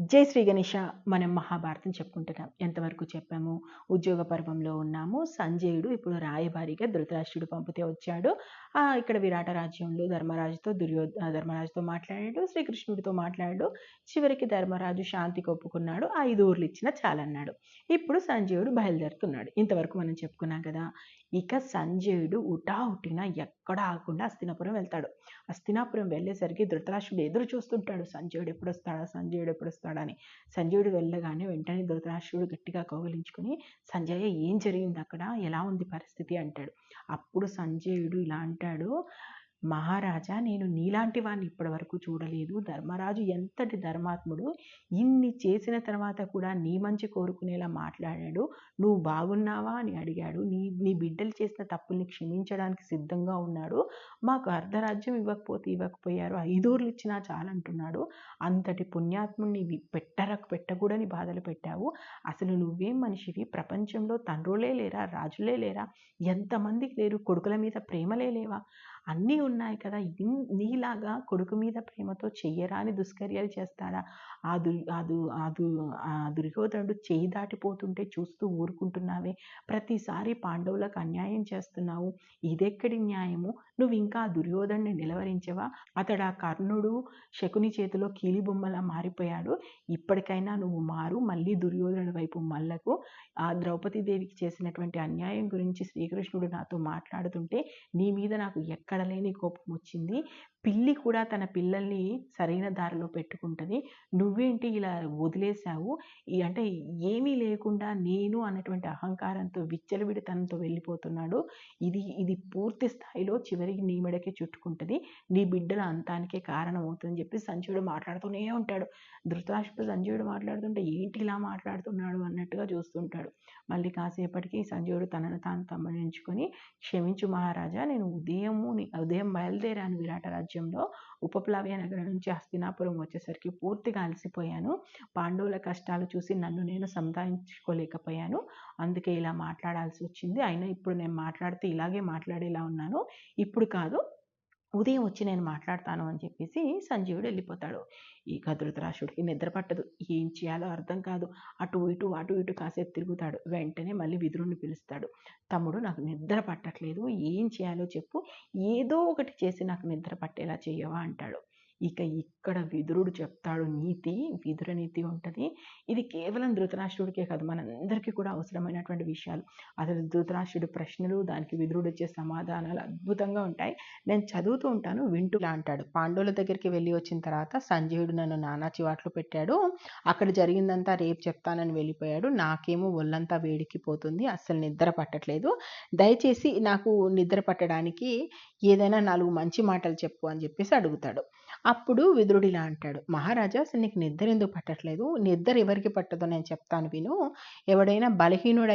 జై శ్రీ గణేష మనం మహాభారతం చెప్పుకుంటున్నాం. ఎంతవరకు చెప్పాము? ఉద్యోగ పర్వంలో ఉన్నాము. సంజయుడు ఇప్పుడు రాయబారిగా ధృతరాష్ట్రుడు పంపితే వచ్చాడు. ఇక్కడ విరాట రాజ్యంలో ధర్మరాజుతో దుర్యో ధర్మరాజుతో మాట్లాడాడు. శ్రీకృష్ణుడితో మాట్లాడాడు. చివరికి ధర్మరాజు శాంతి కొప్పుకున్నాడు. ఐదు ఊర్లు ఇచ్చిన చాలన్నాడు. ఇప్పుడు సంజయుడు బయలుదేరుతున్నాడు. ఇంతవరకు మనం చెప్పుకున్నాం కదా ఇక సంజయుడు ఉటా ఎక్కడ ఆగకుండా అస్తినాపురం వెళ్తాడు. అస్తినాపురం వెళ్ళేసరికి ధృతరాష్ట్రుడు ఎదురు చూస్తుంటాడు. సంజయుడు ఎప్పుడు వస్తాడా? సంజయుడు ఎప్పుడు వస్తాడా? అని సంజయుడు వెళ్ళగానే వెంటనే ధృతరాష్ట్రుడు గట్టిగా కౌగలించుకుని సంజయ ఏం జరిగింది అక్కడ ఎలా ఉంది పరిస్థితి? అంటాడు. అప్పుడు సంజయుడు ఇలా అంటాడు మహారాజా నేను నీలాంటి వాడిని ఇప్పటివరకు చూడలేదు. ధర్మరాజు ఎంతటి ధర్మాత్ముడు ఇన్ని చేసిన తర్వాత కూడా నీ మంచి కోరుకునేలా మాట్లాడాడు. నువ్వు బాగున్నావా అని అడిగాడు. నీ నీ బిడ్డలు చేసిన తప్పుల్ని క్షమించడానికి సిద్ధంగా ఉన్నాడు. మాకు అర్ధరాజ్యం ఇవ్వకపోతే ఇవ్వకపోయారు. ఐదూర్లు ఇచ్చినా చాలంటున్నాడు. అంతటి పుణ్యాత్ముడిని వి- పెట్టరకు పెట్టకూడని బాధలు పెట్టావు. అసలు నువ్వేం మనిషివి? ప్రపంచంలో తండ్రులే లేరా? రాజులే లేరా? ఎంతమందికి లేరు? కొడుకుల మీద ప్రేమలే లేవా? అన్నీ ఉన్నాయి కదా ఇన్- నీలాగా కొడుకు మీద ప్రేమతో చెయ్యరాని దుష్కర్యాలు చేస్తాడా ఆ దు ఆ దు ఆ దుర్యోధనుడు చేయి దాటిపోతుంటే చూస్తూ ఊరుకుంటున్నావే. ప్రతిసారి పాండవులకు అన్యాయం చేస్తున్నావు. ఇదెక్కడి న్యాయము? నువ్వు ఇంకా ఆ దుర్యోధనుని నిలవరించవా? అతడు ఆ కర్ణుడు శకుని చేతిలో కీలిబొమ్మలా మారిపోయాడు. ఇప్పటికైనా నువ్వు మారు మళ్ళీ దుర్యోధనుడి వైపు మల్లకు ఆ ద్రౌపది దేవికి చేసినటువంటి అన్యాయం గురించి శ్రీకృష్ణుడు నాతో మాట్లాడుతుంటే నీ మీద నాకు ఎక్కడ లేని కోపం వచ్చింది పిల్లి కూడా తన పిల్లల్ని సరైన దారిలో పెట్టుకుంటుంది. నువ్వేంటి ఇలా వదిలేశావు? ఈ అంటే ఏమీ లేకుండా నేను అన్నటువంటి అహంకారంతో విచ్చలవిడితనంతో వెళ్ళిపోతున్నాడు. ఇది ఇది పూర్తి స్థాయిలో చివరికి నీ మెడకే చుట్టుకుంటుంది. నీ బిడ్డల అంతానికే కారణం అవుతుందని చెప్పి సంజయుడు మాట్లాడుతూనే ఉంటాడు. ధృతరాష్ట్ర సంజయుడు మాట్లాడుతుంటే ఏంటి ఇలా మాట్లాడుతున్నాడు? అన్నట్టుగా చూస్తుంటాడు. మళ్ళీ కాసేపటికి సంజయుడు తనను తాను తమ్మనించుకొని క్షమించు మహారాజా నేను ఉదయము ని- ఉదయం బయలుదేరాను విరాట రాజ్యంలో. ఉపప్లవ్య నగరం నుంచి హస్తినాపురం వచ్చేసరికి పూర్తిగా అలసిపోయాను. పాండవుల కష్టాలు చూసి నన్ను నేను సంధానించుకోలేకపోయాను. అందుకే ఇలా మాట్లాడాల్సి వచ్చింది. అయినా ఇప్పుడు నేను మాట్లాడితే ఇలాగే మాట్లాడేలా ఉన్నాను. ఇప్పుడు కాదు ఉదయం వచ్చి నేను మాట్లాడతాను అని చెప్పేసి సంజీవుడు వెళ్ళిపోతాడు. ఈ ధృతరాష్ట్రుడికి నిద్ర పట్టదు. ఏం చేయాలో అర్థం కాదు. అటు ఇటు అటు ఇటు కాసేపు తిరుగుతాడు. వెంటనే మళ్ళీ విదురుణ్ణి పిలుస్తాడు. తమ్ముడు నాకు నిద్ర పట్టట్లేదు. ఏం చేయాలో చెప్పు. ఏదో ఒకటి చేసి నాకు నిద్ర పట్టేలా చేయవా అంటాడు. ఇక ఇక్కడ విదురుడు చెప్తాడు నీతి విదుర నీతి ఉంటుంది. ఇది కేవలం ధృతరాష్ట్రుడికే కాదు మనందరికీ కూడా అవసరమైనటువంటి విషయాలు. అసలు ధృతరాష్ట్రుడి ప్రశ్నలు దానికి విదురుడు వచ్చే సమాధానాలు అద్భుతంగా ఉంటాయి. నేను చదువుతూ ఉంటాను వింటులా అంటాడు. పాండవుల దగ్గరికి వెళ్ళి వచ్చిన తర్వాత సంజయుడు నన్ను నానా చివాట్లు పెట్టాడు. అక్కడ జరిగిందంతా రేపు చెప్తానని వెళ్ళిపోయాడు. నాకేమో ఒళ్ళంతా వేడికిపోతుంది అస్సలు నిద్ర పట్టట్లేదు. దయచేసి నాకు నిద్ర పట్టడానికి ఏదైనా నాలుగు మంచి మాటలు చెప్పు అని చెప్పేసి అడుగుతాడు. అప్పుడు విదురుడు ఇలా అంటాడు. మహారాజా అసలు నీకు నిద్ర ఎందుకు పట్టట్లేదు? నిద్ర ఎవరికి పట్టదో? నేను చెప్తాను విను. ఎవడైనా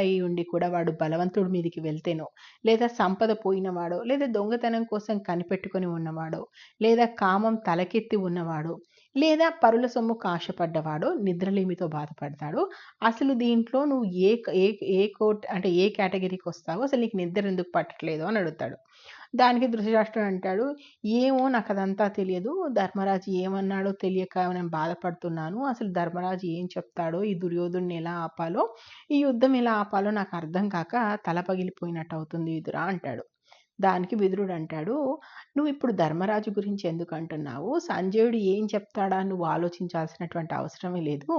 అయి ఉండి కూడా వాడు బలవంతుడి మీదకి వెళ్తేనో లేదా సంపద పోయినవాడో లేదా దొంగతనం కోసం కనిపెట్టుకొని ఉన్నవాడో లేదా కామం తలకెత్తి ఉన్నవాడో లేదా పరుల సొమ్ము కాశపడ్డవాడో నిద్రలేమితో బాధపడతాడు. అసలు దీంట్లో నువ్వు ఏ ఏ ఏ కోట్ అంటే ఏ కేటగిరీకి వస్తావో అసలు నీకు నిద్ర ఎందుకు పట్టట్లేదు? అని అడుగుతాడు. దానికి ధృతరాష్ట్రుడు అంటాడు ఏమో నాకు అదంతా తెలియదు. ధర్మరాజు ఏమన్నాడో తెలియక నేను బాధపడుతున్నాను. అసలు ధర్మరాజు ఏం చెప్తాడో ఈ దుర్యోధుడిని ఎలా ఆపాలో ఈ యుద్ధం ఎలా ఆపాలో నాకు అర్థం కాక తల పగిలిపోయినట్టు అవుతుంది. విదురా అంటాడు. దానికి విదురుడు అంటాడు. నువ్వు ఇప్పుడు ధర్మరాజు గురించి ఎందుకు అంటున్నావు? సంజయుడు ఏం చెప్తాడా? నువ్వు ఆలోచించాల్సినటువంటి అవసరమే లేదు.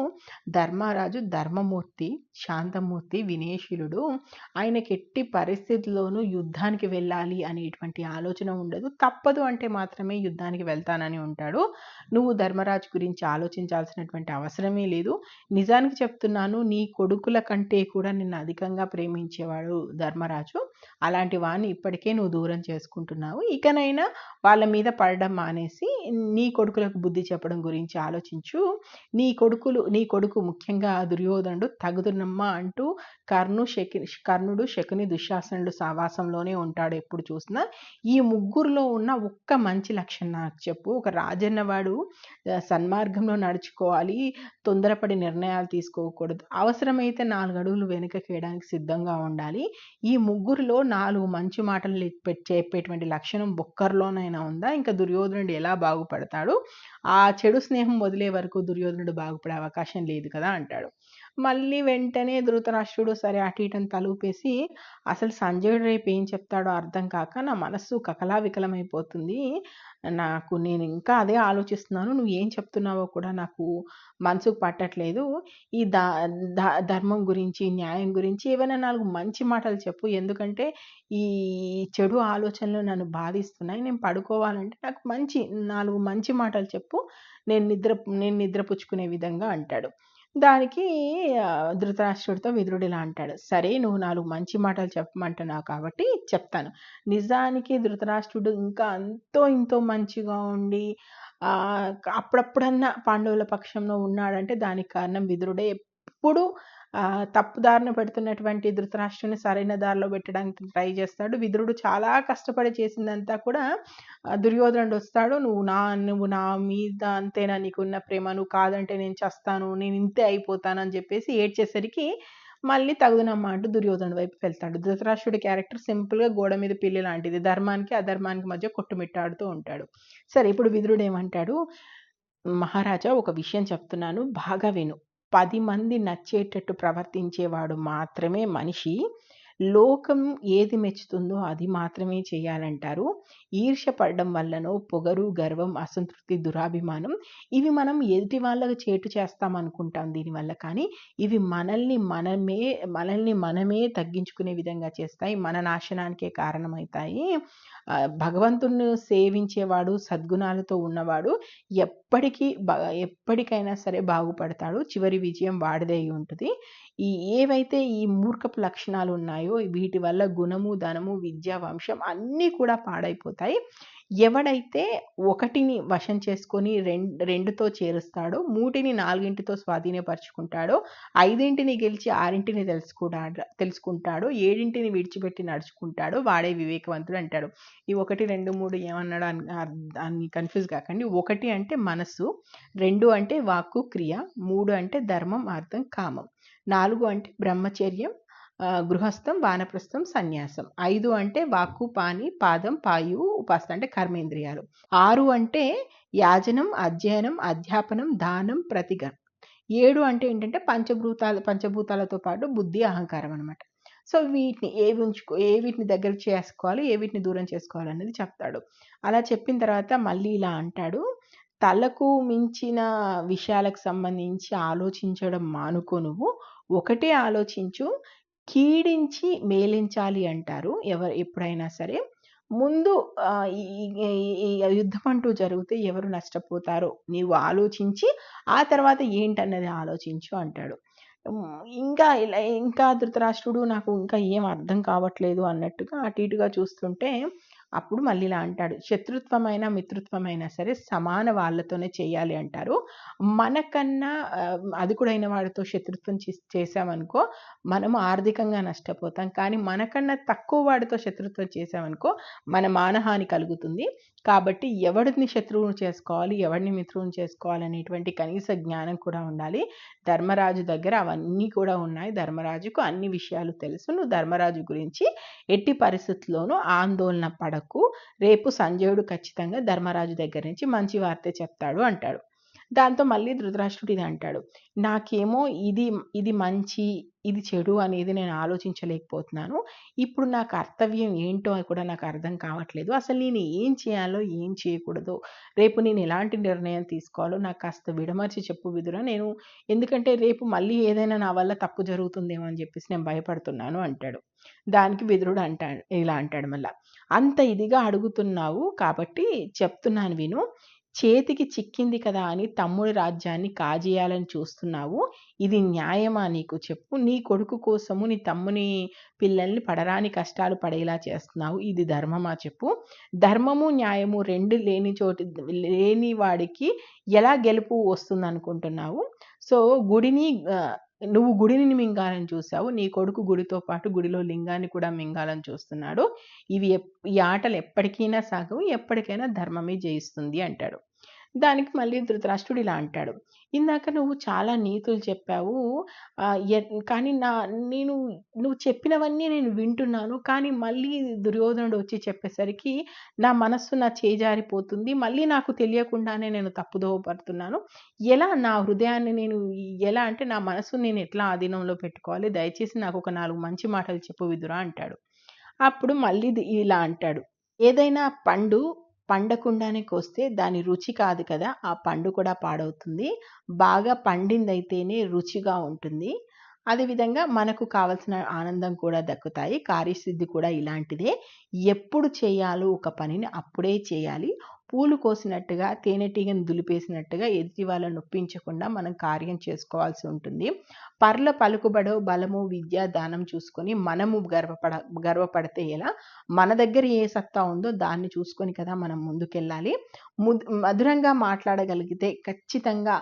ధర్మరాజు ధర్మమూర్తి శాంతమూర్తి వినయశీలుడు. ఆయనకి ఎట్టి పరిస్థితుల్లోనూ యుద్ధానికి వెళ్ళాలి అనేటువంటి ఆలోచన ఉండదు. తప్పదు అంటే మాత్రమే యుద్ధానికి వెళ్తానని ఉంటాడు. నువ్వు ధర్మరాజు గురించి ఆలోచించాల్సినటువంటి అవసరమే లేదు. నిజానికి చెప్తున్నాను నీ కొడుకుల కంటే కూడా నిన్ను అధికంగా ప్రేమించేవాడు ధర్మరాజు. అలాంటి వాడిని ఇప్పటికే నువ్వు దూరం చేసుకుంటున్నావు. ఇకనైనా వాళ్ళ మీద పడడం మానేసి నీ కొడుకులకు బుద్ధి చెప్పడం గురించి ఆలోచించు. నీ కొడుకులు నీ కొడుకు ముఖ్యంగా దుర్యోధనుడు తగుదునమ్మా అంటూ కర్ణు శకి కర్ణుడు శకుని దుశ్శాసనుడు సావాసంలోనే ఉంటాడు ఎప్పుడు చూసినా. ఈ ముగ్గురులో ఉన్న ఒక్క మంచి లక్షణం నాకు చెప్పు. ఒక రాజన్నవాడు సన్మార్గంలో నడుచుకోవాలి తొందరపడి నిర్ణయాలు తీసుకోకూడదు. అవసరమైతే నాలుగు అడుగులు వెనుకకి వేయడానికి సిద్ధంగా ఉండాలి. ఈ ముగ్గురు మాటల్లో నాలుగు మంచి మాటలు చెప్పేటువంటి లక్షణం ఒక్కరిలోనైనా ఉందా? ఇంకా దుర్యోధనుడు ఎలా బాగుపడతాడు? ఆ చెడు స్నేహం వదిలే వరకు దుర్యోధనుడు బాగుపడే అవకాశం లేదు కదా అంటాడు. మళ్ళీ వెంటనే ధృతరాష్ట్రుడు సరే అటు ఇటని తలూపేసి అసలు సంజయుడు రేపు ఏం చెప్తాడో అర్థం కాక నా మనస్సు కకలా వికలమైపోతుంది నాకు నేను ఇంకా అదే ఆలోచిస్తున్నాను. నువ్వు ఏం చెప్తున్నావో కూడా నాకు మనసుకు పట్టట్లేదు. ఈ దా ధర్మం గురించి న్యాయం గురించి ఏవైనా నాలుగు మంచి మాటలు చెప్పు. ఎందుకంటే ఈ చెడు ఆలోచనలు నన్ను బాధిస్తున్నాయి. నేను పడుకోవాలంటే నాకు మంచి నాలుగు మంచి మాటలు చెప్పు. నేను నిద్ర నేను నిద్రపుచ్చుకునే విధంగా అంటాడు. దానికి ధృతరాష్ట్రుడితో విదురుడు ఇలా అంటాడు. సరే నువ్వు నాలుగు మంచి మాటలు చెప్పమంటున్నావు కాబట్టి చెప్తాను. నిజానికి ధృతరాష్ట్రుడు ఇంకా అంతో ఇంతో మంచిగా ఉండి అప్పుడప్పుడన్నా పాండవుల పక్షంలో ఉన్నాడంటే దానికి కారణం విదురుడే ఎప్పుడు తప్పుదారిన పెడుతున్నటువంటి ధృతరాష్ట్రుని సరైన దారిలో పెట్టడానికి ట్రై చేస్తాడు. విదురుడు చాలా కష్టపడి చేసిందంతా కూడా దుర్యోధనుడు వస్తాడు. నువ్వు నా నువ్వు నా మీద అంతేనా నీకున్న ప్రేమ? నువ్వు కాదంటే నేను చస్తాను. నేను ఇంతే అయిపోతాను అని చెప్పేసి ఏడ్చేసరికి మళ్ళీ తగుదనమ్మ అంటూ దుర్యోధనుడి వైపు వెళ్తాడు. ధృతరాష్ట్రుడి క్యారెక్టర్ సింపుల్గా గోడ మీద పిల్లి లాంటిది. ధర్మానికి అధర్మానికి మధ్య కొట్టుమిట్టాడుతూ ఉంటాడు. సరే ఇప్పుడు విదురుడు ఏమంటాడు? మహారాజా ఒక విషయం చెప్తున్నాను. బాగా విను. పది మంది నచ్చేటట్టు ప్రవర్తించేవాడు మాత్రమే మనిషి. లోకం ఏది మెచ్చుతుందో అది మాత్రమే చేయాలంటారు. ఈర్ష్య పడడం వల్లనో పొగరు గర్వం అసంతృప్తి దురాభిమానం ఇవి మనం ఎదుటి వాళ్ళకు చేటు చేస్తాం అనుకుంటాం దీనివల్ల. కానీ ఇవి మనల్ని మనమే మనల్ని మనమే తగ్గించుకునే విధంగా చేస్తాయి. మన నాశనానికే కారణమవుతాయి. భగవంతుణ్ణి సేవించేవాడు సద్గుణాలతో ఉన్నవాడు ఎప్పటికీ ఎప్పటికైనా సరే బాగుపడతాడు. చివరి విజయం వాడిదే అయి ఉంటుంది. ఈ ఏవైతే ఈ మూర్ఖపు లక్షణాలు ఉన్నాయో వీటి వల్ల గుణము ధనము విద్య వంశం అన్నీ కూడా పాడైపోతాయి. ఎవడైతే ఒకటిని వశం చేసుకొని రెండు రెండుతో చేరుస్తాడో మూటిని నాలుగింటితో స్వాధీనపరుచుకుంటాడో ఐదింటిని గెలిచి ఆరింటిని తెలుసుకుంటాడు తెలుసుకుంటాడో ఏడింటిని విడిచిపెట్టి నడుచుకుంటాడో వాడే వివేకవంతుడు అంటాడు. ఈ ఒకటి రెండు మూడు ఏమన్నాడు అని అని కన్ఫ్యూజ్ కాకండి. ఒకటి అంటే మనస్సు రెండు అంటే వాక్కు క్రియ మూడు అంటే ధర్మం అర్థం కామం. నాలుగు అంటే బ్రహ్మచర్యం గృహస్థం వానప్రస్థం సన్యాసం. ఐదు అంటే వాక్కు పాని పాదం పాయువు ఉపాసన అంటే కర్మేంద్రియాలు. ఆరు అంటే యాజనం అధ్యయనం అధ్యాపనం దానం ప్రతిగ. ఏడు అంటే ఏంటంటే పంచభూతాల పంచభూతాలతో పాటు బుద్ధి అహంకారం అనమాట సో వీటిని ఏ ఉంచుకో ఏ వీటిని దగ్గర చేసుకోవాలి ఏ వీటిని దూరం చేసుకోవాలి అనేది చెప్తాడు. అలా చెప్పిన తర్వాత మళ్ళీ ఇలా అంటాడు తలకు మించిన విషయాలకు సంబంధించి ఆలోచించడం మానుకో నువ్వు ఒకటే ఆలోచించు కీడించి మేలించాలి అంటారు ఎవరు ఎప్పుడైనా సరే. ముందు యుద్ధం అంటూ జరిగితే ఎవరు నష్టపోతారో నీవు ఆలోచించి ఆ తర్వాత ఏంటన్నది ఆలోచించు అంటాడు. ఇంకా ఇలా ఇంకా ధృతరాష్ట్రుడు నాకు ఇంకా ఏం అర్థం కావట్లేదు అన్నట్టుగా అటు ఇటుగా చూస్తుంటే అప్పుడు మళ్ళీ ఇలా అంటాడు. శత్రుత్వమైన మిత్రుత్వమైన సరే సమాన వాళ్ళతోనే చేయాలి అంటారు. మనకన్నా అధికుడైన వాడితో శత్రుత్వం చేసామనుకో చేశామనుకో మనము ఆర్థికంగా నష్టపోతాం. కానీ మనకన్నా తక్కువ వాడితో శత్రుత్వం చేశామనుకో మన మానహాని కలుగుతుంది. కాబట్టి ఎవరిని శత్రువును చేసుకోవాలి ఎవరిని మిత్రువును చేసుకోవాలి అనేటువంటి కనీస జ్ఞానం కూడా ఉండాలి. ధర్మరాజు దగ్గర అవన్నీ కూడా ఉన్నాయి. ధర్మరాజుకు అన్ని విషయాలు తెలుసు. నువ్వు ధర్మరాజు గురించి ఎట్టి పరిస్థితుల్లోనూ ఆందోళన పడకు. రేపు సంజయుడు ఖచ్చితంగా ధర్మరాజు దగ్గర నుంచి మంచి వార్త చెప్తాడు అంటాడు. దాంతో మళ్ళీ ధృతరాష్ట్రుడు ఇది అంటాడు. నాకేమో ఇది ఇది మంచి ఇది చెడు అనేది నేను ఆలోచించలేకపోతున్నాను. ఇప్పుడు నా కర్తవ్యం ఏంటో అని కూడా నాకు అర్థం కావట్లేదు. అసలు నేను ఏం చేయాలో ఏం చేయకూడదు రేపు నేను ఎలాంటి నిర్ణయం తీసుకోవాలో నాకు కాస్త విడమర్చి చెప్పు విదురా. నేను ఎందుకంటే రేపు మళ్ళీ ఏదైనా నా వల్ల తప్పు జరుగుతుందేమో అని చెప్పేసి నేను భయపడుతున్నాను అంటాడు. దానికి విదురుడు అంటాడు ఇలా అంటాడు మళ్ళా. అంత ఇదిగా అడుగుతున్నావు కాబట్టి చెప్తున్నాను విను. చేతికి చిక్కింది కదా అని తమ్ముడి రాజ్యాన్ని కాజేయాలని చూస్తున్నావు. ఇది న్యాయమా నీకు? చెప్పు. నీ కొడుకు కోసము నీ తమ్ముని పిల్లల్ని పడరాని కష్టాలు పడేలా చేస్తున్నావు. ఇది ధర్మమా చెప్పు. ధర్మము న్యాయము రెండు లేని చోటి లేని వాడికి ఎలా గెలుపు వస్తుంది అనుకుంటున్నావు సో గుడిని నువ్వు గుడిని మింగాలని చూసావు నీ కొడుకు గుడితో పాటు గుడిలో లింగాన్ని కూడా మింగాలని చూస్తున్నాడు. ఇవి ఎప్- ఈ ఆటలు ఎప్పటికైనా సాగవు ఎప్పటికైనా ధర్మమే జయిస్తుంది అంటాడు. దానికి మళ్ళీ ధృతరాష్ట్రుడు ఇలా అంటాడు. ఇందాక నువ్వు చాలా నీతులు చెప్పావు. ఎ- కానీ నా నేను నువ్వు చెప్పినవన్నీ నేను వింటున్నాను. కానీ మళ్ళీ దుర్యోధనుడు వచ్చి చెప్పేసరికి నా మనస్సు నా చేజారిపోతుంది. మళ్ళీ నాకు తెలియకుండానే నేను తప్పుదోవ పడుతున్నాను ఎలా నా హృదయాన్ని నేను ఎలా అంటే నా మనసు నేను ఎట్లా ఆధీనంలో పెట్టుకోవాలి? దయచేసి నాకు ఒక నాలుగు మంచి మాటలు చెప్పు విదురా అంటాడు. అప్పుడు మళ్ళీ ఇలా అంటాడు. ఏదైనా పండు పండకుండానే కోస్తే దాని రుచి కాదు కదా ఆ పండు కూడా పాడవుతుంది. బాగా పండిందైతేనే రుచిగా ఉంటుంది. అదేవిధంగా మనకు కావలసిన ఆనందం కూడా దక్కుతాయి. కార్యసిద్ధి కూడా ఇలాంటిదే. ఎప్పుడు చేయాలో ఒక పనిని అప్పుడే చేయాలి. పూలు కోసినట్టుగా తేనెటీగను దులిపేసినట్టుగా ఎదుటి వాళ్ళని నొప్పించకుండా మనం కార్యం చేసుకోవాల్సి ఉంటుంది. పర్ల పలుకుబడో బలము విద్య దానం చూసుకొని మనము గర్వపడ గర్వపడితే ఎలా? మన దగ్గర ఏ సత్తా ఉందో దాన్ని చూసుకొని కదా మనం ముందుకెళ్ళాలి. ముద్ మధురంగా మాట్లాడగలిగితే ఖచ్చితంగా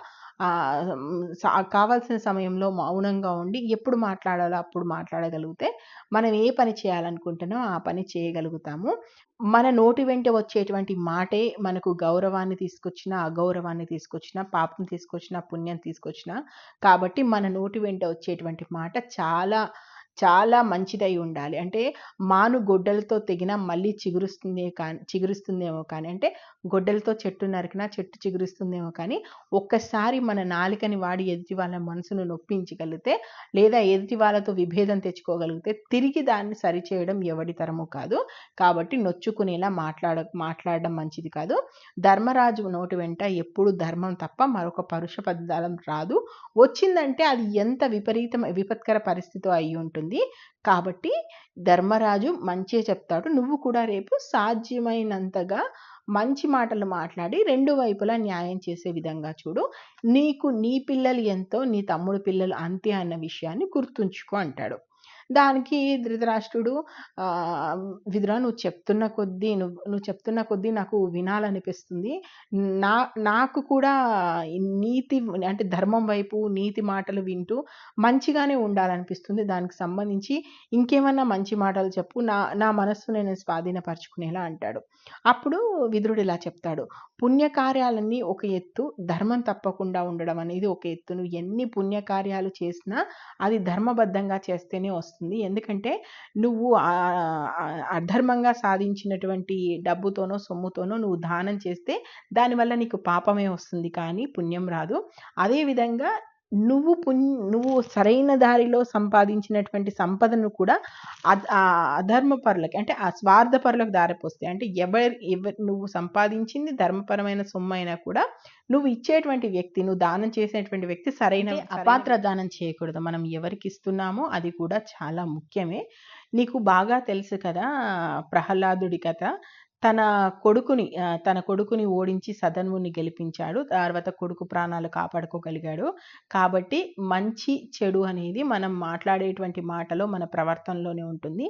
కావాల్సిన సమయంలో మౌనంగా ఉండి ఎప్పుడు మాట్లాడాలో అప్పుడు మాట్లాడగలిగితే మనం ఏ పని చేయాలనుకుంటున్నామో ఆ పని చేయగలుగుతాము. మన నోటి వెంట వచ్చేటువంటి మాటే మనకు గౌరవాన్ని తీసుకొచ్చిన అగౌరవాన్ని తీసుకొచ్చిన పాపం తీసుకొచ్చిన పుణ్యం తీసుకొచ్చిన కాబట్టి మన నోటి వెంట వచ్చేటువంటి మాట చాలా చాలా మంచిదై ఉండాలి. అంటే మాను గొడ్డలతో తెగిన మళ్ళీ చిగురుస్తుంది కానీ చిగురుస్తుందేమో కానీ అంటే గొడ్డలతో చెట్టు నరికినా చెట్టు చిగురుస్తుందేమో కానీ ఒక్కసారి మన నాలికని వాడి ఎదుటి వాళ్ళ మనసును నొప్పించగలిగితే లేదా ఎదుటి వాళ్ళతో విభేదం తెచ్చుకోగలిగితే తిరిగి దాన్ని సరిచేయడం ఎవడి తరము కాదు. కాబట్టి నొచ్చుకునేలా మాట్లాడ మాట్లాడడం మంచిది కాదు. ధర్మరాజు నోటి వెంట ఎప్పుడు ధర్మం తప్ప మరొక పరుష పదాలం రాదు. వచ్చిందంటే అది ఎంత విపరీతం విపత్కర పరిస్థితి అయి ఉంటుంది. కాబట్టి ధర్మరాజు మంచిగా చెప్తాడు. నువ్వు కూడా రేపు సాధ్యమైనంతగా మంచి మాటలు మాట్లాడి రెండు వైపులా న్యాయం చేసే విధంగా చూడు. నీకు నీ పిల్లలు ఎంతో నీ తమ్ముడు పిల్లలు అంతే అన్న విషయాన్ని గుర్తుంచుకో అంటాడు. దానికి ధృతరాష్ట్రుడు ఆ, విదురా నువ్వు చెప్తున్న కొద్దీ నువ్వు నువ్వు చెప్తున్న కొద్దీ నాకు వినాలనిపిస్తుంది. నా నాకు కూడా నీతి అంటే ధర్మం వైపు నీతి మాటలు వింటూ మంచిగానే ఉండాలనిపిస్తుంది. దానికి సంబంధించి ఇంకేమన్నా మంచి మాటలు చెప్పు. నా నా మనస్సు నేను స్వాధీనపరచుకునేలా అంటాడు. అప్పుడు విదురుడు ఇలా చెప్తాడు. పుణ్యకార్యాలన్నీ ఒక ఎత్తు ధర్మం తప్పకుండా ఉండడం అనేది ఒక ఎత్తు నువ్వు ఎన్ని పుణ్యకార్యాలు చేసినా అది ధర్మబద్ధంగా చేస్తేనే వస్తుంది. ఎందుకంటే నువ్వు అధర్మంగా సాధించినటువంటి డబ్బుతోనో సొమ్ముతోనో నువ్వు దానం చేస్తే దానివల్ల నీకు పాపమే వస్తుంది. కానీ పుణ్యం రాదు. అదేవిధంగా నువ్వు పుణ్ నువ్వు సరైన దారిలో సంపాదించినటువంటి సంపదను కూడా అధర్మపరులకి అంటే ఆ స్వార్థపరులకు దారిపోస్తాయి. అంటే ఎవరి ఎవరి నువ్వు సంపాదించింది ధర్మపరమైన సొమ్ము అయినా కూడా నువ్వు ఇచ్చేటువంటి వ్యక్తి నువ్వు దానం చేసేటువంటి వ్యక్తి సరైన అపాత్ర దానం చేయకూడదు. మనం ఎవరికి ఇస్తున్నామో అది కూడా చాలా ముఖ్యమే. నీకు బాగా తెలుసు కదా ప్రహ్లాదుడి కథ. తన కొడుకుని తన కొడుకుని ఓడించి సదన్వుని గెలిపించాడు. తర్వాత కొడుకు ప్రాణాలు కాపాడుకోగలిగాడు. కాబట్టి మంచి చెడు అనేది మనం మాట్లాడేటువంటి మాటలో మన ప్రవర్తనలోనే ఉంటుంది.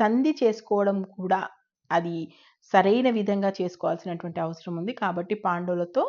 సంధి చేసుకోవడం కూడా అది సరైన విధంగా చేసుకోవాల్సినటువంటి అవసరం ఉంది. కాబట్టి పాండవులతో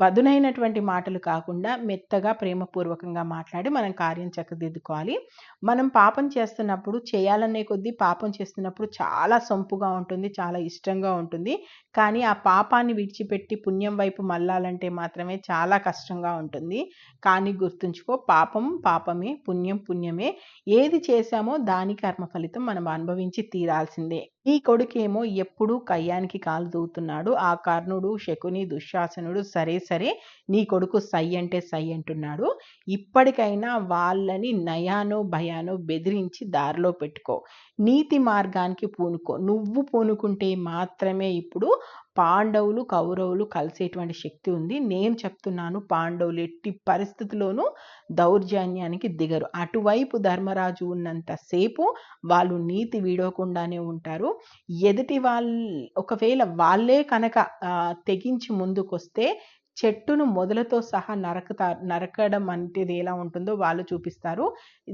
పదునైనటువంటి మాటలు కాకుండా మెత్తగా ప్రేమపూర్వకంగా మాట్లాడి మనం కార్యం చక్కదిద్దుకోవాలి. మనం పాపం చేస్తున్నప్పుడు చేయాలనే కొద్దీ పాపం చేస్తున్నప్పుడు చాలా సొంపుగా ఉంటుంది చాలా ఇష్టంగా ఉంటుంది. కానీ ఆ పాపాన్ని విడిచిపెట్టి పుణ్యం వైపు మళ్ళాలంటే మాత్రమే చాలా కష్టంగా ఉంటుంది. కానీ గుర్తుంచుకో పాపం పాపమే పుణ్యం పుణ్యమే. ఏది చేశామో దాని కర్మ ఫలితం మనం అనుభవించి తీరాల్సిందే. ఈ కొడుకేమో ఎప్పుడూ కయ్యానికి కాలు దూతున్నాడు. ఆ కర్ణుడు శకుని దుశ్శాసనుడు సరే సరే నీ కొడుకు సై అంటే సై అంటున్నాడు. ఇప్పటికైనా వాళ్ళని నయానో భయానో బెదిరించి దారిలో పెట్టుకో. నీతి మార్గానికి పూనుకో. నువ్వు పూనుకుంటే మాత్రమే ఇప్పుడు పాండవులు కౌరవులు కలిసేటువంటి శక్తి ఉంది. నేను చెప్తున్నాను పాండవులు ఎట్టి పరిస్థితిలోనూ దౌర్జన్యానికి దిగరు. అటువైపు ధర్మరాజు ఉన్నంతసేపు వాళ్ళు నీతి వీడవకుండానే ఉంటారు. ఎదుటి వాళ్ళ ఒకవేళ వాళ్ళే కనుక తెగించి ముందుకొస్తే చెట్టును మొదలతో సహా నరకతా నరకడం అనేది ఎలా ఉంటుందో వాళ్ళు చూపిస్తారు.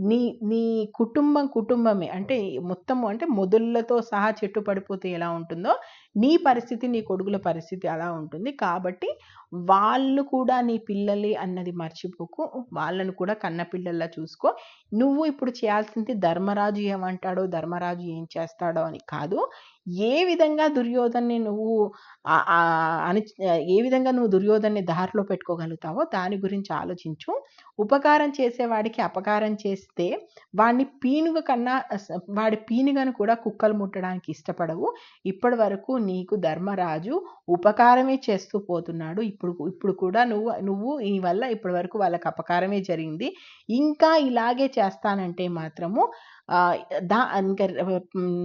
నీ నీ కుటుంబం కుటుంబమే. అంటే మొత్తము అంటే మొదళ్ళతో సహా చెట్టు పడిపోతే ఎలా ఉంటుందో నీ పరిస్థితి నీ కొడుకుల పరిస్థితి అలా ఉంటుంది. కాబట్టి వాళ్ళు కూడా నీ పిల్లలే అన్నది మర్చిపోకు. వాళ్ళను కూడా కన్న పిల్లల్లా చూసుకో. నువ్వు ఇప్పుడు చేయాల్సింది ధర్మరాజు ఏమంటాడో ధర్మరాజు ఏం చేస్తాడో అని కాదు. ఏ విధంగా దుర్యోధన్ని నువ్వు అని ఏ విధంగా నువ్వు దుర్యోధన్ని దారిలో పెట్టుకోగలుగుతావో దాని గురించి ఆలోచించు. ఉపకారం చేసేవాడికి అపకారం చేస్తే వాడిని పీనుగ కన్నా వాడి పీనుగను కూడా కుక్కలు ముట్టడానికి ఇష్టపడవు. ఇప్పటి వరకు నీకు ధర్మరాజు ఉపకారమే చేస్తూ పోతున్నాడు. ఇప్పుడు ఇప్పుడు కూడా నువ్వు నువ్వు ఈ వల్ల ఇప్పటి వరకు వాళ్ళకి అపకారమే జరిగింది. ఇంకా ఇలాగే చేస్తానంటే మాత్రము దా ఇంకా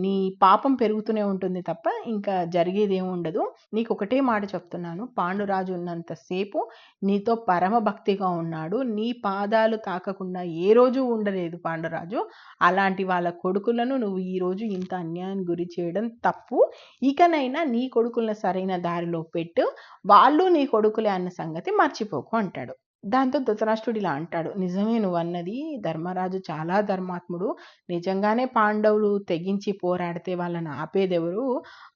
నీ పాపం పెరుగుతూనే ఉంటుంది తప్ప ఇంకా జరిగేది ఏమి ఉండదు. నీకు ఒకటే మాట చెప్తున్నాను. పాండురాజు ఉన్నంతసేపు నీతో పరమ భక్తిగా ఉన్నాడు. నీ పాదాలు తాకకుండా ఏ రోజు ఉండలేదు పాండురాజు. అలాంటి వాళ్ళ కొడుకులను నువ్వు ఈ రోజు ఇంత అన్యాయం గురి చేయడం తప్పు. ఇకనైనా నీ కొడుకులను సరైన దారిలో పెట్టు. వాళ్ళు నీ కొడుకులే అన్న సంగతి మర్చిపోకు అంటాడు. దాంతో ధృతరాష్ట్రుడు ఇలా అంటాడు నిజమే నువ్వు అన్నది ధర్మరాజు చాలా ధర్మాత్ముడు. నిజంగానే పాండవులు తెగించి పోరాడితే వాళ్ళని ఆపేదెవరు?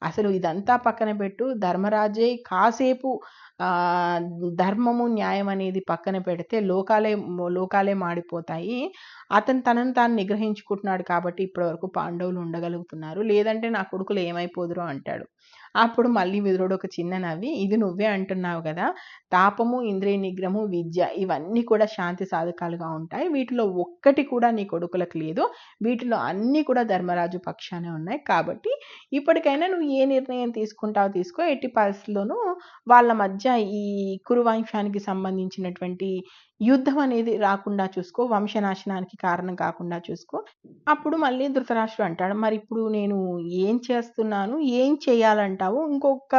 అసలు ఇదంతా పక్కన పెట్టు ధర్మరాజే కాసేపు ధర్మము న్యాయం అనేది పక్కన పెడితే లోకాలే లోకాలే మాడిపోతాయి. అతను తనను తాను నిగ్రహించుకుంటున్నాడు కాబట్టి ఇప్పటివరకు పాండవులు ఉండగలుగుతున్నారు. లేదంటే నా కొడుకులు ఏమైపోదురో అంటాడు. అప్పుడు మళ్ళీ విదురుడు ఒక చిన్న నవ్వి ఇది నువ్వే అంటున్నావు కదా? తాపము ఇంద్రియ నిగ్రహము విద్య ఇవన్నీ కూడా శాంతి సాధకాలుగా ఉంటాయి. వీటిలో ఒక్కటి కూడా నీ కొడుకులకు లేదు. వీటిలో అన్నీ కూడా ధర్మరాజు పక్షానే ఉన్నాయి. కాబట్టి ఇప్పటికైనా నువ్వు ఏ నిర్ణయం తీసుకుంటావు తీసుకో. ఎట్టి పరిస్థితుల్లోనూ వాళ్ళ మధ్య ఈ కురువంశానికి సంబంధించినటువంటి యుద్ధం అనేది రాకుండా చూసుకో. వంశనాశనానికి కారణం కాకుండా చూసుకో. అప్పుడు మళ్ళీ ధృతరాష్ట్రుడు అంటాడు మరి ఇప్పుడు నేను ఏం చేస్తున్నాను? ఏం అంటావు ఇంకొక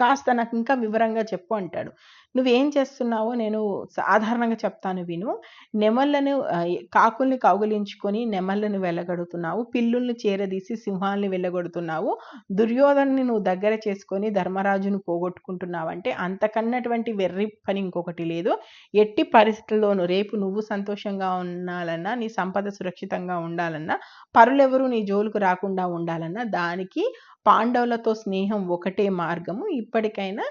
కాస్త నాకు ఇంకా వివరంగా చెప్పు అంటాడు. నువ్వేం చేస్తున్నావో నేను సాధారణంగా చెప్తాను విను. నెమళ్ళను కాకుల్ని కౌగిలించుకొని నెమళ్ళను వెళ్ళగొడుతున్నావు పిల్లుల్ని చేరదీసి సింహాల్ని వెళ్ళగొడుతున్నావు దుర్యోధన్ని నువ్వు దగ్గర చేసుకొని ధర్మరాజును పోగొట్టుకుంటున్నావు అంటే అంతకన్నటువంటి వెర్రి పని ఇంకొకటి లేదు. ఎట్టి పరిస్థితుల్లోనూ రేపు నువ్వు సంతోషంగా ఉండాలన్నా నీ సంపద సురక్షితంగా ఉండాలన్నా పరులెవరూ నీ జోలుకు రాకుండా ఉండాలన్నా దానికి పాండవులతో స్నేహం ఒకటే మార్గము. ఇప్పటికైనా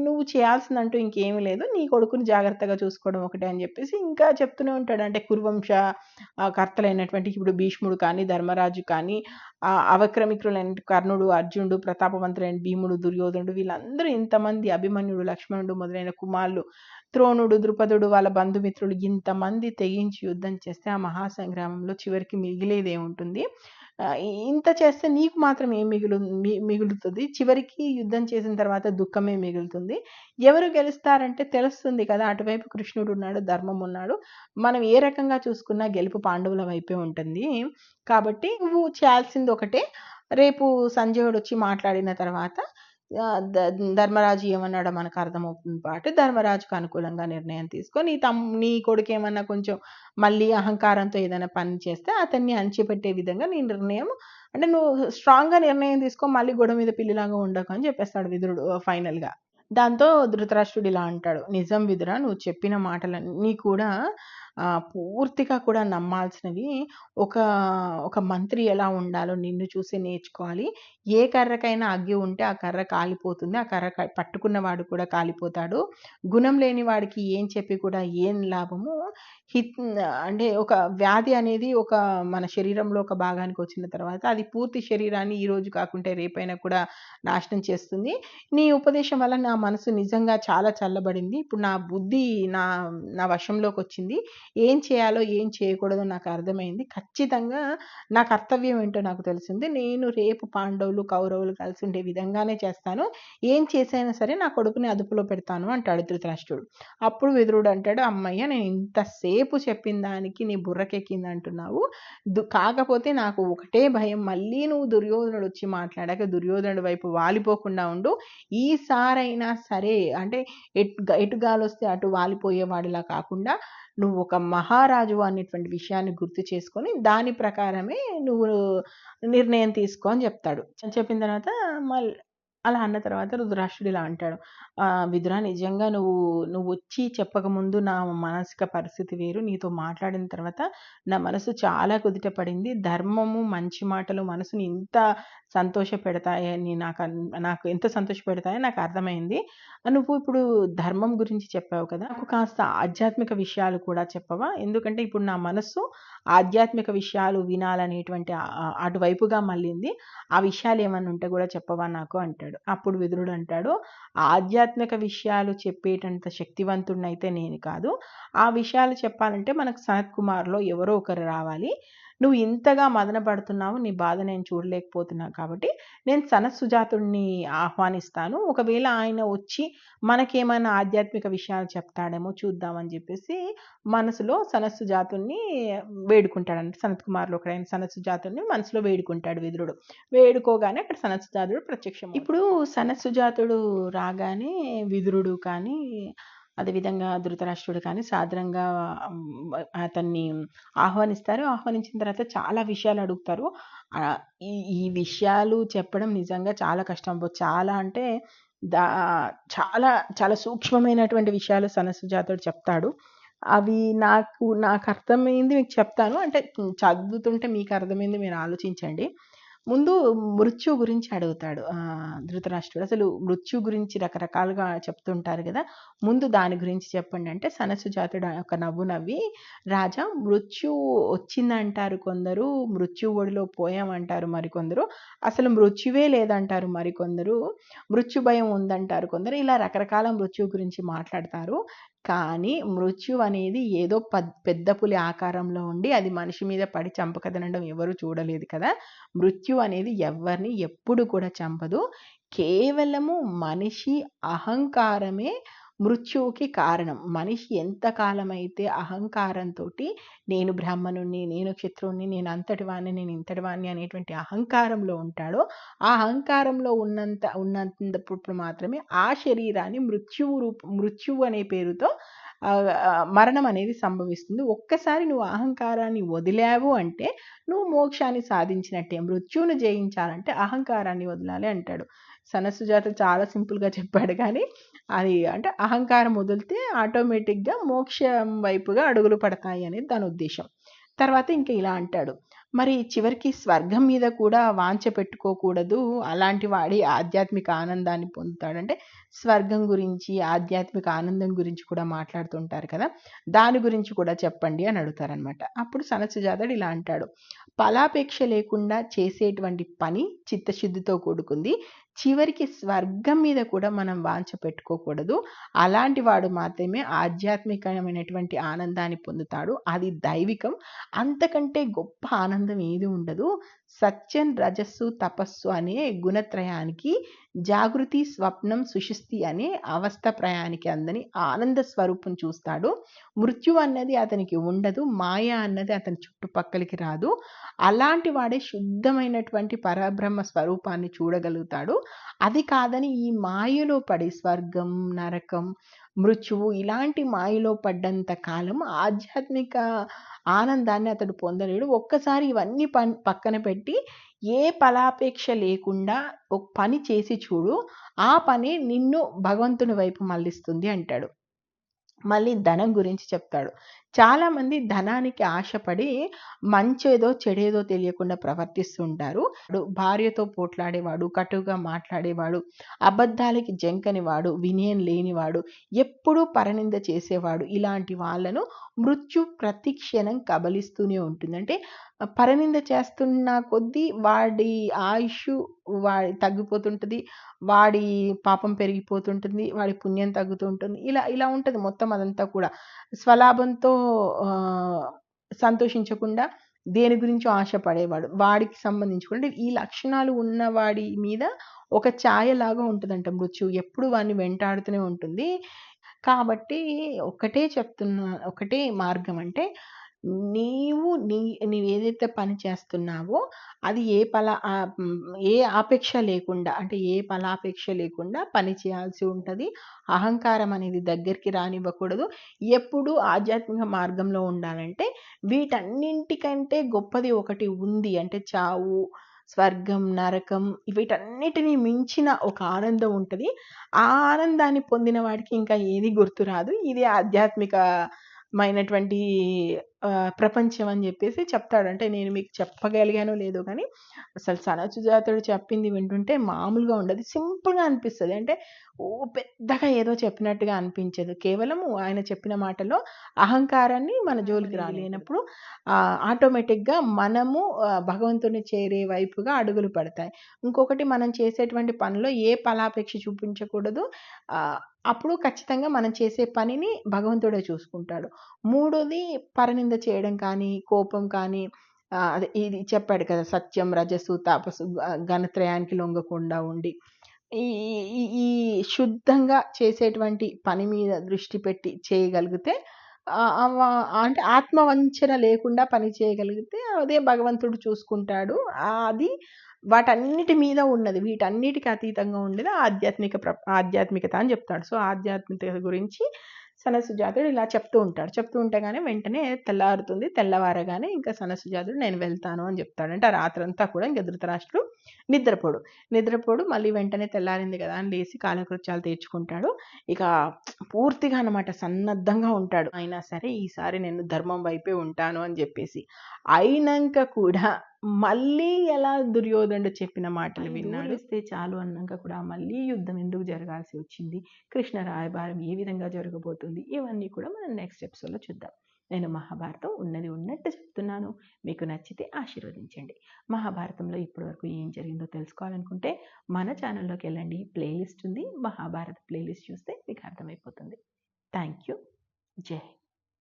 నువ్వు చేయాల్సిందంటూ ఇంకేమీ లేదు. నీ కొడుకుని జాగ్రత్తగా చూసుకోవడం ఒకటే అని చెప్పేసి ఇంకా చెప్తూనే ఉంటాడు. అంటే కురువంశ కర్తలైనటువంటి ఇప్పుడు భీష్ముడు కానీ ధర్మరాజు కానీ అవక్రమికులైన కర్ణుడు అర్జునుడు ప్రతాపవంతులైన భీముడు దుర్యోధనుడు వీళ్ళందరూ ఇంతమంది అభిమన్యుడు లక్ష్మణుడు మొదలైన కుమారులు ద్రోణుడు ద్రుపదుడు వాళ్ళ బంధుమిత్రులు ఇంతమంది తెగించి యుద్ధం చేస్తే ఆ మహాసంగ్రామంలో చివరికి మిగిలేదే ఉంటుంది. ఇంత చేస్తే నీకు మాత్రం ఏం మిగులు మి- మిగులుతుంది? చివరికి యుద్ధం చేసిన తర్వాత దుఃఖమే మిగులుతుంది. ఎవరు గెలుస్తారంటే తెలుస్తుంది కదా అటువైపు కృష్ణుడు ఉన్నాడు ధర్మం ఉన్నాడు. మనం ఏ రకంగా చూసుకున్నా గెలుపు పాండవుల వైపే ఉంటుంది. కాబట్టి నువ్వు చేయాల్సింది ఒకటే. రేపు సంజయుడు వచ్చి మాట్లాడిన తర్వాత ధర్మరాజు ఏమన్నాడో మనకు అర్థమవుతుంది పాటు ధర్మరాజుకు అనుకూలంగా నిర్ణయం తీసుకొని నీ తమ్ నీ కొడుకు ఏమన్నా కొంచెం మళ్ళీ అహంకారంతో ఏదైనా పని చేస్తే అతన్ని అణచిపెట్టే విధంగా నీ నిర్ణయం అంటే నువ్వు స్ట్రాంగ్గా నిర్ణయం తీసుకో మళ్ళీ గొడవ మీద పిల్లిలాగా ఉండకు అని చెప్పేస్తాడు విదురుడు ఫైనల్గా దాంతో ధృతరాష్ట్రుడు ఇలా అంటాడు నిజం విదురా నువ్వు చెప్పిన మాటలన్నీ కూడా పూర్తిగా కూడా నమ్మాల్సినవి. ఒక ఒక మంత్రి ఎలా ఉండాలో నిన్ను చూసి నేర్చుకోవాలి. ఏ కర్రకైనా అగ్గి ఉంటే ఆ కర్ర కాలిపోతుంది. ఆ కర్ర పట్టుకున్నవాడు కూడా కాలిపోతాడు. గుణం లేని వాడికి ఏం చెప్పి కూడా ఏం లాభము? హిత్ అంటే ఒక వ్యాధి అనేది ఒక మన శరీరంలో ఒక భాగానికి వచ్చిన తర్వాత అది పూర్తి శరీరాన్ని ఈరోజు కాకుంటే రేపైనా కూడా నాశనం చేస్తుంది. నీ ఉపదేశం వల్ల నా మనసు నిజంగా చాలా చల్లబడింది. ఇప్పుడు నా బుద్ధి నా నా వశంలోకి వచ్చింది. ఏం చేయాలో ఏం చేయకూడదో నాకు అర్థమైంది. ఖచ్చితంగా నా కర్తవ్యం ఏంటో నాకు తెలిసింది. నేను రేపు పాండవులు కౌరవులు కలిసి ఉండే విధంగానే చేస్తాను. ఏం చేసైనా సరే నా కొడుకుని అదుపులో పెడతాను అంటాడు ధృతరాష్ట్రుడు. అప్పుడు విదురుడు అంటాడు అమ్మయ్య నేను ఇంతసేపు చెప్పిన దానికి నీ బుర్రకెక్కింది అంటున్నావు. దు- కాకపోతే నాకు ఒకటే భయం. మళ్ళీ నువ్వు దుర్యోధనుడు వచ్చి మాట్లాడాక దుర్యోధనుడు వైపు వాలిపోకుండా ఉండు. ఈసారైనా సరే అంటే ఎటు ఎటు గాలి వస్తే అటు వాలిపోయేవాడిలా కాకుండా నువ్వు ఒక మహారాజు అనేటువంటి విషయాన్ని గుర్తు చేసుకొని దాని ప్రకారమే నువ్వు నిర్ణయం తీసుకో అని చెప్తాడు. చెప్పిన తర్వాత మళ్ళీ అలా అన్న తర్వాత రుద్రాక్షుడు ఇలా అంటాడు "ఆహ్, విదురా నిజంగా నువ్వు నువ్వు వచ్చి చెప్పకముందు నా మానసిక పరిస్థితి వేరు. నీతో మాట్లాడిన తర్వాత నా మనసు చాలా కుదుట పడింది. ధర్మము, మంచి మాటలు మనసుని ఇంత సంతోషపెడతాయని నాకు అన్ నాకు ఎంత సంతోషపెడతాయో నాకు అర్థమైంది. నువ్వు ఇప్పుడు ధర్మం గురించి చెప్పావు కదా! నాకు కాస్త ఆధ్యాత్మిక విషయాలు కూడా చెప్పవా? ఎందుకంటే ఇప్పుడు నా మనస్సు ఆధ్యాత్మిక విషయాలు వినాలనేటువంటి అటువైపుగా మళ్ళింది. ఆ విషయాలు ఏమన్నా ఉంటే కూడా చెప్పవా నాకు" అంటాడు. అప్పుడు విదురుడు అంటాడు "ఆధ్యాత్మిక విషయాలు చెప్పేటంత శక్తివంతుడినైతే నేను కాదు. ఆ విషయాలు చెప్పాలంటే మనకు సనత్ కుమార్‌లో ఎవరో ఒకరు రావాలి. నువ్వు ఇంతగా మదన పడుతున్నావు. నీ బాధ నేను చూడలేకపోతున్నా కాబట్టి నేను సనత్ సుజాతుడిని ఆహ్వానిస్తాను. ఒకవేళ ఆయన వచ్చి మనకేమైనా ఆధ్యాత్మిక విషయాలు చెప్తాడేమో చూద్దామని చెప్పేసి మనసులో సనత్ సుజాతుడిని వేడుకుంటాడంట. సనత్ కుమార్‌లో ఒకడైన సనత్ మనసులో వేడుకుంటాడు విదురుడు. వేడుకోగానే అక్కడ సనత్ ప్రత్యక్షం ఇప్పుడు సనత్ సుజాతుడు రాగానే విదురుడు కానీ, అదేవిధంగా ధృతరాష్ట్రుడు కానీ సాదరంగా అతన్ని ఆహ్వానిస్తారు. ఆహ్వానించిన తర్వాత చాలా విషయాలు అడుగుతారు. ఈ ఈ విషయాలు చెప్పడం నిజంగా చాలా కష్టం. చాలా అంటే దా చాలా చాలా సూక్ష్మమైనటువంటి విషయాలు సనస్సు సుజాతుడు చెప్తాడు. అవి నాకు నాకు అర్థమైంది మీకు చెప్తాను. అంటే చదువుతుంటే మీకు అర్థమైంది మీరు ఆలోచించండి. ముందు మృత్యు గురించి అడుగుతాడు ధృతరాష్ట్రుడు. అసలు మృత్యు గురించి రకరకాలుగా చెప్తుంటారు కదా ముందు దాని గురించి చెప్పండి అంటే సనత్ జాతుడు ఒక నవ్వు నవ్వి "రాజా మృత్యు వచ్చిందంటారు కొందరు. మృత్యు ఒడిలో పోయామంటారు మరికొందరు. అసలు మృత్యువే లేదంటారు మరికొందరు. మృత్యు భయం ఉందంటారు కొందరు." ఇలా రకరకాల మృత్యువు గురించి మాట్లాడతారు. కానీ మృత్యు అనేది ఏదో పద్ పెద్ద పులి ఆకారంలో ఉండి అది మనిషి మీద పడి చంపక తినడం ఎవరు చూడలేదు కదా! మృత్యు అనేది ఎవ్వరిని ఎప్పుడు కూడా చంపదు. కేవలము మనిషి అహంకారమే మృత్యువుకి కారణం. మనిషి ఎంత కాలమైతే అహంకారంతోటి నేను బ్రాహ్మణుణ్ణి నేను క్షత్రువుని నేను అంతటి వాణ్ణి నేను ఇంతటి వాణ్ణి అనేటువంటి అహంకారంలో ఉంటాడో, ఆ అహంకారంలో ఉన్నంత ఉన్నప్పుడు మాత్రమే ఆ శరీరాన్ని మృత్యువు రూప మృత్యువు అనే పేరుతో మరణం అనేది సంభవిస్తుంది. ఒక్కసారి నువ్వు అహంకారాన్ని వదిలావు అంటే నువ్వు మోక్షాన్ని సాధించినట్టే. మృత్యువుని జయించాలంటే అహంకారాన్ని వదలాలి అంటాడు. సనత్ సుజాతుడు చాలా సింపుల్‌గా చెప్పాడు కానీ అది అంటే అహంకారం వదిలితే ఆటోమేటిక్‌గా మోక్షం వైపుగా అడుగులు పడతాయి అనేది దాని ఉద్దేశం తర్వాత ఇంకా ఇలా అంటాడు. మరి చివరికి స్వర్గం మీద కూడా వాంఛ పెట్టుకోకూడదు. అలాంటి వాడి ఆధ్యాత్మిక ఆనందాన్ని పొందుతాడు. అంటే స్వర్గం గురించి, ఆధ్యాత్మిక ఆనందం గురించి కూడా మాట్లాడుతుంటారు కదా! దాని గురించి కూడా చెప్పండి అని అడుగుతారనమాట. అప్పుడు సనత్ ఇలా అంటాడు. ఫలాపేక్ష లేకుండా చేసేటువంటి పని చిత్తశుద్ధితో కూడుకుంది. చివరికి స్వర్గం మీద కూడా మనం వాంఛ పెట్టుకోకూడదు. అలాంటి వాడు మాత్రమే ఆధ్యాత్మికమైనటువంటి ఆనందాన్ని పొందుతాడు. అది దైవికం. అంతకంటే గొప్ప ఆనందం ఏది ఉండదు. సత్యం, రజస్సు, తపస్సు అనే గుణత్రయానికి జాగృతి, స్వప్నం, సుషిస్తి అనే అవస్థత్రయానికి అందని ఆనంద స్వరూపం చూస్తాడు. మృత్యు అన్నది అతనికి ఉండదు. మాయ అన్నది అతని చుట్టుపక్కలకి రాదు. అలాంటి వాడే శుద్ధమైనటువంటి పరబ్రహ్మ స్వరూపాన్ని చూడగలుగుతాడు. అది కాదని ఈ మాయలో పడి స్వర్గం, నరకం, మృత్యువు ఇలాంటి మాయలో పడ్డంత కాలం ఆధ్యాత్మిక ఆనందాన్ని అతడు పొందలేడు. ఒక్కసారి ఇవన్నీ పన్ పక్కన పెట్టి ఏ ఫలాపేక్ష లేకుండా ఒక పని చేసి చూడు. ఆ పని నిన్ను భగవంతుని వైపు మళ్ళిస్తుంది అంటాడు. మళ్ళీ ధనం గురించి చెప్తాడు. చాలామంది ధనానికి ఆశపడి మంచేదో, చెడేదో తెలియకుండా ప్రవర్తిస్తుంటారు. భార్యతో పోట్లాడేవాడు, కటుగా మాట్లాడేవాడు, అబద్ధాలకి జంకనివాడు, వినయం లేనివాడు, ఎప్పుడూ పరనింద చేసేవాడు ఇలాంటి వాళ్ళను మృత్యు ప్రతిక్షణం కబలిస్తూనే ఉంటుంది. అంటే పరనింద చేస్తున్న కొద్దీ వాడి ఆయుష్ వాడి తగ్గిపోతుంటుంది వాడి పాపం పెరిగిపోతుంటుంది. వాడి పుణ్యం తగ్గుతూ ఉంటుంది. ఇలా ఇలా ఉంటుంది మొత్తం అదంతా కూడా. స్వలాభంతో సంతోషించకుండా దేని గురించో ఆశపడేవాడు. వాడికి సంబంధించి కూడా ఈ లక్షణాలు ఉన్న వాడి మీద ఒక ఛాయలాగా ఉంటుందంట మృత్యువు. ఎప్పుడు వాడిని వెంటాడుతూనే ఉంటుంది. కాబట్టి ఒకటే చెప్తున్నా ఒకటే మార్గం అంటే నీవు నీ ఏదైతే పని చేస్తున్నావో అది ఏ ఫల ఏ ఆపేక్ష లేకుండా అంటే ఏ ఫలాపేక్ష లేకుండా పని చేయాల్సి ఉంటుంది అహంకారం అనేది దగ్గరికి రానివ్వకూడదు. ఎప్పుడు ఆధ్యాత్మిక మార్గంలో ఉండాలంటే వీటన్నింటికంటే గొప్పది ఒకటి ఉంది. అంటే చావు, స్వర్గం నరకం వీటన్నిటిని మించిన ఒక ఆనందం ఉంటుంది ఆ ఆనందాన్ని పొందిన వాడికి ఇంకా ఏది గుర్తురాదు ఇది ఆధ్యాత్మికమైనటువంటి ప్రపంచం అని చెప్పేసి చెప్తాడు. అంటే నేను మీకు చెప్పగలిగానో లేదో కానీ అసలు సనత్సుజాతుడు చెప్పింది వింటుంటే మామూలుగా ఉండదు. సింపుల్గా అనిపిస్తుంది. అంటే ఓ పెద్దగా ఏదో చెప్పినట్టుగా అనిపించదు. కేవలం ఆయన చెప్పిన మాటలో అహంకారాన్ని మన జోలికి రాలేనప్పుడు ఆటోమేటిక్గా మనము భగవంతుని చేరే వైపుగా అడుగులు పడతాయి. ఇంకొకటి మనం చేసేటువంటి పనిలో ఏ ఫలాపేక్ష చూపించకూడదు. అప్పుడు ఖచ్చితంగా మనం చేసే పనిని భగవంతుడే చూసుకుంటాడు. మూడోది పరనింద చేయడం కానీ కోపం కానీ అదే ఇది చెప్పాడు కదా సత్యం రజస్సు తాపసు ఘనత్రయానికి లొంగకుండా ఉండి. ఈ ఈ శుద్ధంగా చేసేటువంటి పని మీద దృష్టి పెట్టి చేయగలిగితే అంటే ఆత్మవంచన లేకుండా పని చేయగలిగితే అదే భగవంతుడు చూసుకుంటాడు. అది వాటన్నిటి మీద ఉన్నది వీటన్నిటికి అతీతంగా ఉండేది ఆధ్యాత్మిక ప్ర ఆధ్యాత్మికత అని చెప్తాడు. సో ఆధ్యాత్మికత గురించి సనసుజాతుడు ఇలా చెప్తూ ఉంటాడు. చెప్తూ ఉంటేగానే వెంటనే తెల్లారుతుంది. తెల్లవారగానే ఇంకా సనసుజాతుడు నేను వెళ్తాను అని చెప్తాడు. అంటే ఆ రాత్రంతా కూడా ఇంకా ధృతరాష్ట్రుడు నిద్రపోడు. నిద్రపోడు మళ్ళీ వెంటనే తెల్లారింది కదా అని లేచి కాలకృత్యాలు తీర్చుకుంటాడు. ఇక పూర్తిగా అన్నమాట సన్నద్ధంగా ఉంటాడు. అయినా సరే ఈసారి నేను ధర్మం వైపే ఉంటాను అని చెప్పేసి. అయినాక కూడా మళ్ళీ ఎలా దుర్యోధనుడు చెప్పిన మాటలు విన్నాడు? ఇస్తే చాలు అన్నాక కూడా మళ్ళీ యుద్ధం ఎందుకు జరగాల్సి వచ్చింది? కృష్ణ రాయబారం ఏ విధంగా జరగబోతుంది? ఇవన్నీ కూడా మనం నెక్స్ట్ ఎపిసోడ్లో చూద్దాం. నేను మహాభారతం ఉన్నది ఉన్నట్టు చెప్తున్నాను. మీకు నచ్చితే ఆశీర్వదించండి. మహాభారతంలో ఇప్పటివరకు ఏం జరిగిందో తెలుసుకోవాలనుకుంటే మన ఛానల్లోకి వెళ్ళండి. ప్లేలిస్ట్ ఉంది. మహాభారత ప్లేలిస్ట్ చూస్తే మీకు అర్థమైపోతుంది. థ్యాంక్ యూ జై